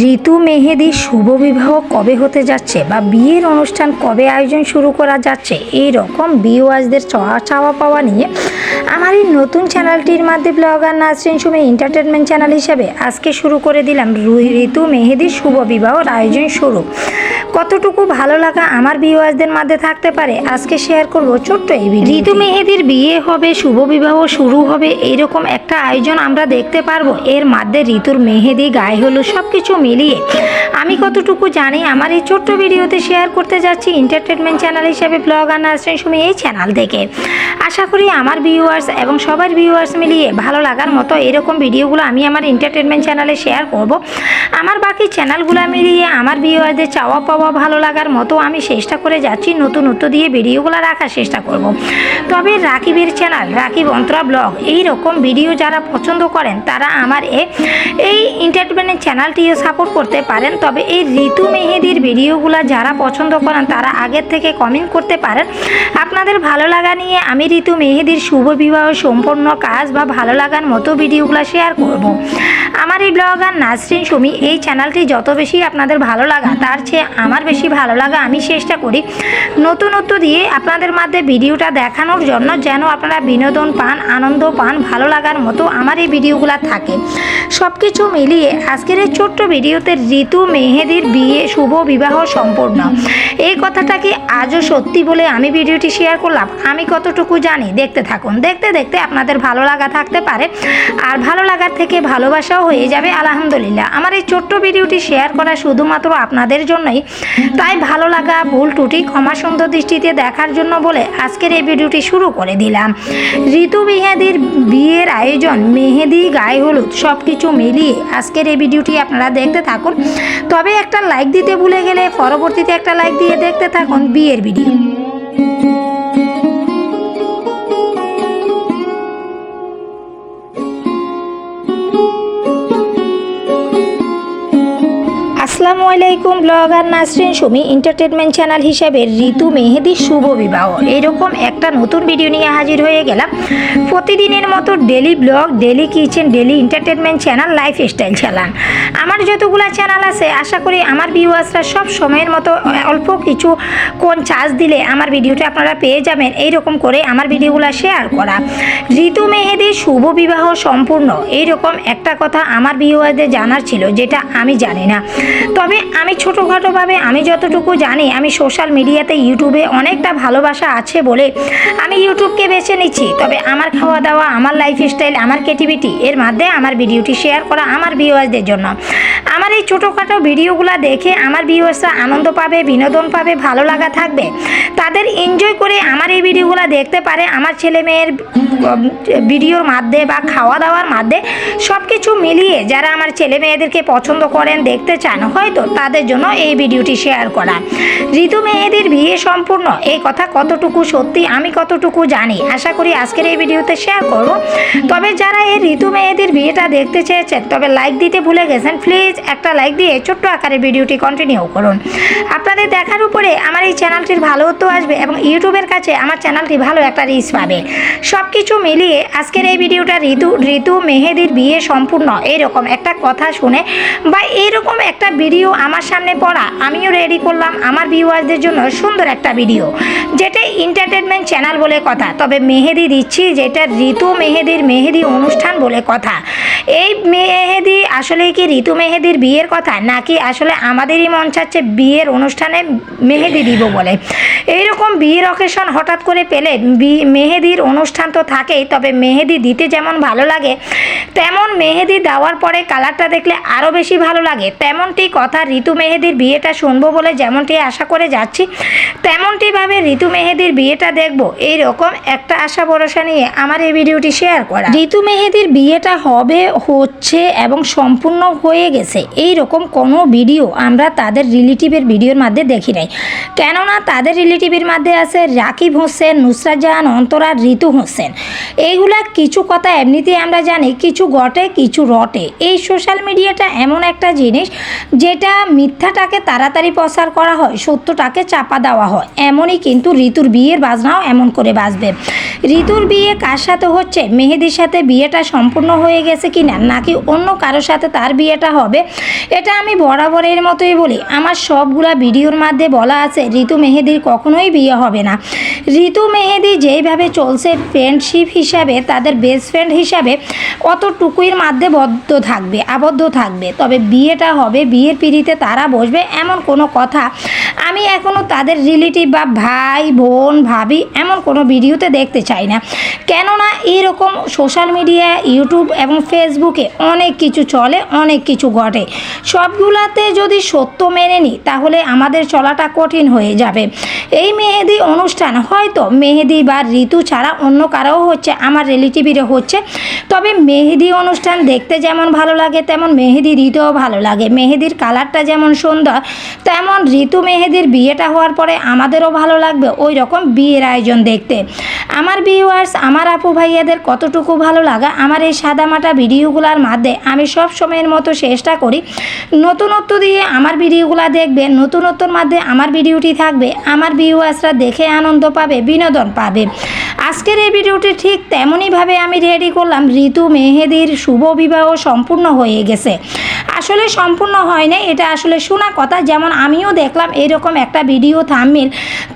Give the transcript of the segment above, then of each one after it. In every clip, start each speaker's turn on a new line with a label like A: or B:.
A: ঋতু মেহেদি শুভ বিবাহ কবে হতে যাচ্ছে বা বিয়ের অনুষ্ঠান কবে আয়োজন শুরু করা যাচ্ছে? এই রকম বিওয়াজদের চাওয়া চাওয়া পাওয়া নিয়ে আমার এই নতুন চ্যানেলটির মধ্যে blogger Nasrin Sumi entertainment channel হিসেবে আজকে শুরু করে দিলাম ঋতু মেহেদির শুভ বিবাহর আয়োজন শুরু। কতটুকু ভালো লাগা আমার বিওয়াজদের মধ্যে থাকতে পারে আজকে শেয়ার করব ছোট্ট এই ভিডিও ঋতু মেহেদির বিয়ে হবে শুভ বিবাহ শুরু হবে এইরকম একটা আয়োজন আমরা দেখতে পারব। এর মধ্যে ঋতুর মেহেদি গায়ে হলুদ সব কিছু মিলিয়ে। আমি কতটুকু জানি আমার এই ছোট্ট ভিডিওতে শেয়ার করতে যাচ্ছি এন্টারটেনমেন্ট চ্যানেল হিসেবে ব্লগ আর নার্সিং সুমি এই চ্যানেল থেকে আশা করি আমার ভিউয়ার্স এবং সবার ভিউয়ার্স মিলিয়ে ভালো লাগার মতো এরকম ভিডিওগুলো আমি আমার এন্টারটেনমেন্ট চ্যানেলে শেয়ার করব। আমার বাকি চ্যানেলগুলো মিলিয়ে আমার ভিউয়ারদের চাওয়া পাওয়া ভালো লাগার মতো আমি চেষ্টা করে যাচ্ছি নতুনত্ব দিয়ে ভিডিওগুলো রাখার চেষ্টা করব। তবে রাকিবের চ্যানেল রাকিব অন্তরা ব্লগ এই রকম ভিডিও যারা পছন্দ করেন তারা আমার এই এন্টারটেনমেন্ট চ্যানেলটিও সাপোর্ট করতে পারেন। তবে এই ঋতু মেহেদির ভিডিওগুলো যারা পছন্দ করেন, তারা আগের থেকে কমেন্ট করতে পারেন। আপনাদের ভালো লাগা নিয়ে আমি ঋতু মেহেদির শুভ বিবাহ সম্পন্ন কাজ বা ভালো লাগার মতো ভিডিওগুলো শেয়ার করব। আমার এই ব্লগার নাসরিন সুমি, এই চ্যানেলটি যত বেশি আপনাদের ভালো লাগা, তার চেয়ে আমার বেশি ভালো লাগা আমি চেষ্টা করি নতুনত্ব দিয়ে আপনাদের মধ্যে ভিডিওটা দেখানোর জন্য যেন আপনারা বিনোদন পান, আনন্দ পান, ভালো লাগার মতো আমার এই ভিডিওগুলো থাকে। সব কিছু মিলিয়ে আজকের এই ছোট্ট ভিডিওতে ঋতু মেহেদির বিয়ে, শুভ বিবাহ সম্পূর্ণ এই কথাটাকে আজও সত্যি বলে আমি ভিডিওটি শেয়ার করলাম? আমি কতটুকু জানি? দেখতে থাকুন। দেখতে দেখতে আপনাদের ভালো লাগা থাকতে পারে। আর ভালো লাগার থেকে ভালোবাসাও হয়ে যাবে, আলহামদুলিল্লাহ। আমার এই ছোট্ট ভিডিওটি শেয়ার করা শুধুমাত্র আপনাদের জন্যই। তাই ভালো লাগা, ভুল টুটি ক্ষমা সুন্দর দৃষ্টিতে দেখার জন্য বলে আজকের এই ভিডিওটি শুরু করে দিলাম। ঋতু মেহেদির বিয়ের আয়োজন, মেহেদি, গায়ে হলুদ সব কিছু মিলিয়ে আজকের এই ভিডিওটি আপনারা দেখতে থাকুন। তবে একটা লাইক দিতে ভুলে গেলে পরবর্তীতে একটা লাইক দিয়ে দেখতে থাকুন বিয়ের ভিডিও। আলাইকুম blogger Nasrin Sumi entertainment channel হিসেবে ঋতু মেহেদির শুভ বিবাহ। এইরকম একটা নতুন ভিডিও নিয়ে হাজির হয়ে গেলাম। প্রতিদিনের মতো daily blog daily kitchen daily entertainment channel life style channel আমার যতগুলো চ্যানেল আছে, আশা করি আমার ভিউয়ার্সরা সব সময়ের মতো অল্প কিছু কোন চার্জ দিলে আমার ভিডিওটা আপনারা পেয়ে যাবেন। এইরকম করে আমার ভিডিওগুলো শেয়ার করা। ঋতু মেহেদির শুভ বিবাহ সম্পূর্ণ। এইরকম একটা কথা আমার ভিউয়ারদের জানার ছিল, যেটা আমি জানি না। তবে আমি ছোটোখাটোভাবে আমি যতটুকু জানি, আমি সোশ্যাল মিডিয়াতে ইউটিউবে অনেকটা ভালোবাসা আছে বলে আমি ইউটিউবকে বেছে নিচ্ছি। তবে আমার খাওয়া দাওয়া, আমার লাইফস্টাইল আমার ক্রিয়েটিভিটি এর মাধ্যমে আমার ভিডিওটি শেয়ার করা আমার ভিউয়ার্সদের জন্য। আমার এই ছোটোখাটো ভিডিওগুলো দেখে আমার ভিউয়ার্সরা আনন্দ পাবে, বিনোদন পাবে, ভালো লাগা থাকবে। তাদের এনজয় করে আমার এই ভিডিওগুলো দেখতে পারে আমার ছেলে মেয়ের ভিডিওর মাধ্যমে বা খাওয়া দাওয়ার মাধ্যমে সব কিছু মিলিয়ে যারা আমার ছেলে মেয়েদেরকে পছন্দ করেন, দেখতে চান, হয়তো তাদের জন্য এই ভিডিওটি শেয়ার করা। ঋতু মেয়েদের বিয়ে সম্পূর্ণ, এই কথা কতটুকু সত্যি আমি কতটুকু জানি? আশা করি আজকের এই ভিডিওতে শেয়ার করব। তবে যারা এই ঋতু মেয়েদের বিয়েটা দেখতে চেয়েছেন, তবে লাইক দিতে ভুলে গেছেন প্লিজ একটা লাইক দিয়ে ছোট্ট আকারে ভিডিওটি কন্টিনিউ করুন। আপনাদের দেখার উপরে আমার এই চ্যানেলটির ভালোত্ব আসবে এবং ইউটিউবের কাছে আমার চ্যানেলটি ভালো একটা রিচ পাবে। সব কিছু মিলিয়ে আজকের এই ভিডিওটা ঋতু ঋতু মেহেদির বিয়ে সম্পূর্ণ এরকম একটা কথা শুনে বা এরকম একটা ভিডিও আমার সামনে পড়া, আমিও রেডি করলাম আমার ভিউয়ারদের জন্য সুন্দর একটা ভিডিও যেটা এন্টারটেনমেন্ট চ্যানেল বলে কথা, তবে মেহেদি দিচ্ছি যেটা ঋতু মেহেদির মেহেদি অনুষ্ঠান বলে কথা। এই মেহেদি আসলে কি ঋতু মেহেদির বিয়ের কথা, নাকি আসলে আমাদেরই মন চাচ্ছে বিয়ের অনুষ্ঠানে মেহেদি দিব বলে? এইরকম বিয়ের অকেশন হঠাৎ করে পেলে মেহেদির অনুষ্ঠান তো থাকেই, তবে মেহেদি দিতে যেমন ভালো লাগে, তেমন মেহেদি দেওয়ার পরে কালারটা দেখলে আরও বেশি ভালো লাগে। তেমনটি কথা ঋতু মেহেদির বিয়েটা শুনব বলে যেমনটি আশা করে যাচ্ছি, তেমনটিভাবে ঋতু মেহেদির বিয়েটা দেখব। এইরকম একটা আশা ভরসা নিয়ে আমার এই ভিডিওটি শেয়ার করা। ঋতু মেহেদির বিয়েটা হবে, হচ্ছে এবং সম্পূর্ণ হয়ে গেছে। এই রকম কোনো ভিডিও আমরা তাদের রিলেটিভের ভিডিওর মধ্যে দেখি নাই। কেননা তাদের রিলেটিভের মধ্যে আছে রাকিব হোসেন নুসরাত জাহান অন্তরা, ঋতু হোসেন। এইগুলা কিছু কথা এমনিতেই আমরা জানি, কিছু ঘটে, কিছু রটে। এই সোশ্যাল মিডিয়াটা এমন একটা জিনিস যেটা মিথ্যাটাকে তাড়াতাড়ি প্রচার করা হয়, সত্যটাকে চাপা দেওয়া হয়। এমনই কিন্তু ঋতুর বিয়ের বাজনাও এমন করে বাজবে। ঋতুর বিয়ে কার সাথে হচ্ছে? মেহেদির সাথে বিয়েটা সম্পূর্ণ হয়ে গেছে কি না নাকি অন্য কারোর সাথে তার বিয়েটা হবে? এটা আমি বরাবরের মতোই বলি। আমার সবগুলা ভিডিওর মধ্যে বলা আছে, ঋতু মেহেদির কখনোই বিয়ে হবে না। ঋতু মেহেদি যেইভাবে চলছে ফ্রেন্ডশিপ হিসাবে, তাদের বেস্ট ফ্রেন্ড হিসাবে, অতটুকুইর মধ্যে বদ্ধ থাকবে, আবদ্ধ থাকবে। তবে বিয়েটা হবে বিয়ের পিড়িতে তারা বসবে এমন কোনো কথা। আমি এখনও তাদের রিলেটিভ বা ভাই, বোন, ভাবি এমন কোনো ভিডিওতে দেখতে চাই না। কেননা এরকম সোশ্যাল মিডিয়া ইউটিউব এবং ফেসবুকে অনেক কিছু চলে, অনেক কিছু ঘটে। সবগুলাতে যদি সত্য মেনে নিই তাহলে আমাদের চলাটা কঠিন হয়ে যাবে। এই মেহেদি অনুষ্ঠান হয়তো মেহেদি বা ঋতু ছাড়া অন্য কারও হচ্ছে, আমার রিলেটিভেরও হচ্ছে। তবে মেহেদি অনুষ্ঠান দেখতে যেমন ভালো লাগে, তেমন মেহেদি ঋতুও ভালো লাগে। মেহেদির কালারটা যেমন সুন্দর তেমন ঋতু মেহেদির বিয়েটা হওয়ার পরে আমাদেরও ভালো লাগবে ওই রকম বিয়ের আয়োজন দেখতে। আমার ভিউয়ার্স আমার আপু ভাইয়াদের কতটুকু ভালো লাগা, আমার এই সাদামাটা ভিডিওগুলোর মাধ্যমে আমি সব সময়ের মতো চেষ্টা করি। নতুনত্ব দিয়ে আমার ভিডিওগুলো দেখবে, নতুনত্বর মধ্যে আমার ভিডিওটি থাকবে, আমার ভিউয়ার্সরা দেখে আনন্দ পাবে, বিনোদন পাবে। আজকের এই ভিডিওটি ঠিক তেমনইভাবে আমি রেডি করলাম, ঋতু মেহেদির শুভ বিবাহ সম্পূর্ণ হয়ে গেছে। আসলে সম্পূর্ণ হয়নি এটা আসলে শোনা কথা, যেমন আমিও দেখলাম এরকম একটা ভিডিও থামমিল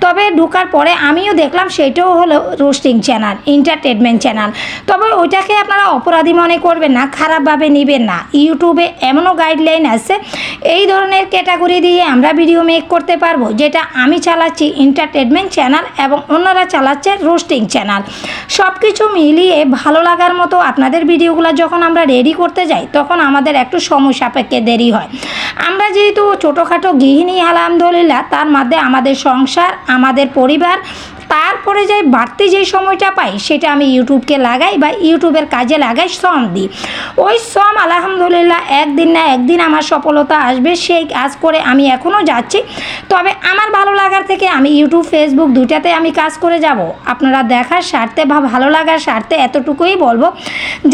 A: তবে ঢোকার পরে আমিও দেখলাম সেটাও হলো রোস্টিং চ্যানেল এন্টারটেনমেন্ট চ্যানেল। তবে ওইটাকে আপনারা অপরাধী মনে করবেন না, খারাপভাবে নেবেন না। ইউটিউবে এমনও গাইডলাইন আছে, এই ধরনের ক্যাটাগরি দিয়ে আমরা ভিডিও মেক করতে পারব, যেটা আমি চালাচ্ছি এন্টারটেনমেন্ট চ্যানেল এবং অন্যরা চালাচ্ছে রোস্টিং চ্যানেল। সব কিছু মিলিয়ে ভালো লাগার মতো আপনাদের ভিডিওগুলো যখন আমরা রেডি করতে যাই, তখন আমাদের একটু সময় সাপেক্ষে দেরি হয়। আমরা যেহেতু ছোটোখাটো গৃহিণী আলহামদুলিল্লাহ তার মধ্যে আমাদের সংসার আমাদের পরিবার তারপরে যাই বাড়তি যে সময়টা পাই, সেটা আমি ইউটিউবকে লাগাই বা ইউটিউবের কাজে লাগাই শ্রম দিই। ওই শ্রম আলহামদুলিল্লাহ একদিন না একদিন আমার সফলতা আসবে, সেই কাজ করে আমি এখনও যাচ্ছি। তবে আমার ভালো লাগার থেকে আমি ইউটিউব, ফেসবুক দুটাতে আমি কাজ করে যাব। আপনারা দেখার স্বার্থে বা ভালো লাগার স্বার্থে এতটুকুই বলব।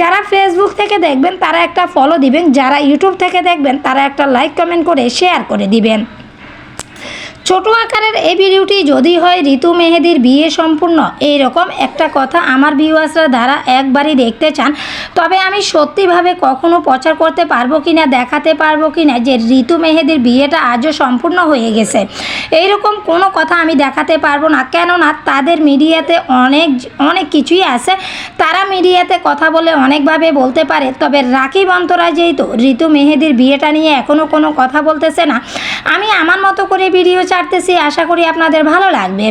A: যারা ফেসবুক থেকে দেখবেন, তারা একটা ফলো দিবেন। যারা ইউটিউব থেকে দেখবেন, তারা একটা লাইক কমেন্ট করে শেয়ার করে দিবেন। ছোট আকারের এই ভিডিওটি যদি হয় ঋতু মেহেদির বিয়ে সম্পূর্ণ এই রকম একটা কথা আমার ভিউয়ার্সরা দ্বারা একবারই দেখতে চান, তবে আমি সত্যিভাবে কখনো প্রচার করতে পারব কি না দেখাতে পারব কি না যে ঋতু মেহেদির বিয়েটা আজও সম্পূর্ণ হয়ে গেছে। এই রকম কোনো কথা আমি দেখাতে পারব না, কেননা তাদের মিডিয়াতে অনেক অনেক কিছুই আছে। তারা মিডিয়াতে কথা বলে অনেকভাবে বলতে পারে, তবে রাখি বন্তরা যেহেতু ঋতু মেহেদির বিয়েটা নিয়ে এখনও কোনো কথা বলতেছে না, আমি আমার মতো করে ভিডিও ছাড়তেছি আশা করি আপনাদের ভালো লাগবে।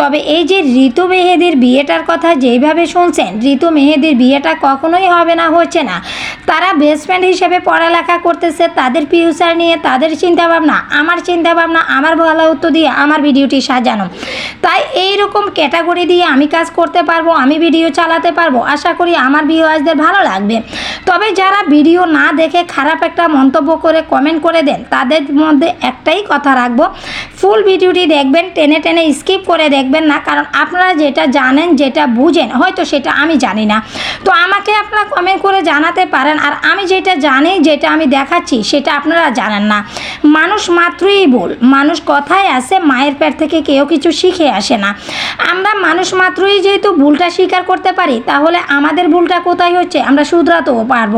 A: তবে এই যে ঋতু মেহেদির বিয়েটার কথা যেইভাবে শুনছেন, ঋতু মেহেদির বিয়েটা কখনোই হবে না, হচ্ছে না। তারা বেস্ট ফ্রেন্ড হিসেবে পড়ালেখা করতেছে, তাদের ফিউচার নিয়ে তাদের চিন্তাভাবনা, আমার চিন্তাভাবনা, আমার ভালো উত্তর দিয়ে আমার ভিডিওটি সাজানো। তাই এই রকম ক্যাটাগরি দিয়ে আমি কাজ করতে পারব, আমি ভিডিও চালাতে পারব, আশা করি আমার ভিউয়ার্সদের ভালো লাগবে। তবে যারা ভিডিও না দেখে খারাপ একটা মন্তব্য করে কমেন্ট করে দেন, তাদের মধ্যে একটাই কথা রাখব। ফুল ভিডিওটি দেখবেন, টেনে টেনে স্কিপ করে দেখবেন না, কারণ আপনারা যেটা জানেন, যেটা বুঝেন, হয়তো সেটা আমি জানি না। তো আমাকে আপনারা কমেন্ট করে জানাতে পারেন, আর আমি যেটা জানি, যেটা আমি দেখাচ্ছি, সেটা আপনারা জানেন না। মানুষ মাত্রই ভুল, মানুষ কথায় আসে, মায়ের পেট থেকে কেউ কিছু শিখে আসে না। আমরা মানুষ মাত্রই যেহেতু ভুলটা স্বীকার করতে পারি, তাহলে আমাদের ভুলটা কোথায় হচ্ছে? আমরা শুধরাতেও পারব।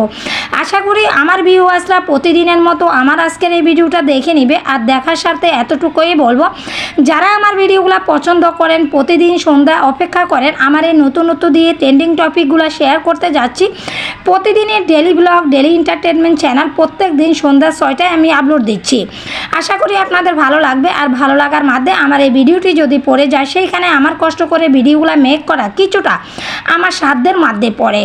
A: আশা করি আমার ভিউয়ার্সরা প্রতিদিনের মতো আমার আজকের এই ভিডিওটা দেখে নিবে আর দেখার সাথে এতটুকুই বলব। যারা আমার ভিডিওগুলো পছন্দ করেন, প্রতিদিন সন্ধ্যা অপেক্ষা করেন, আমার এই নতুনত্ব দিয়ে ট্রেন্ডিং টপিকগুলো শেয়ার করতে যাচ্ছি, প্রতিদিনের daily blog daily entertainment channel প্রত্যেক দিন সন্ধ্যা ছয়টায় আমি আপলোড দিচ্ছি। আশা করি আপনাদের ভালো লাগবে আর ভালো লাগার মাধ্যমে আমার এই ভিডিওটি যদি পড়ে যায়, সেইখানে আমার কষ্ট করে ভিডিওগুলো মেক করা কিছুটা আমার সাধ্যের মধ্যে পড়ে।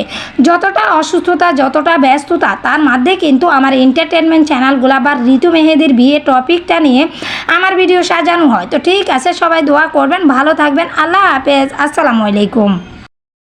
A: যতটা অসুস্থতা যতটা ব্যস্ততা, তার মধ্যে কিন্তু আমার এন্টারটেনমেন্ট চ্যানেলগুলো বা ঋতু মেহেদির বিয়ে টপিকটা নিয়ে আমার ভিডিও সাজানো হয়। তো ঠিক আছে, সবাই দোয়া করবেন, ভালো থাকবেন, আল্লাহ হাফেজ, আসসালামু আলাইকুম।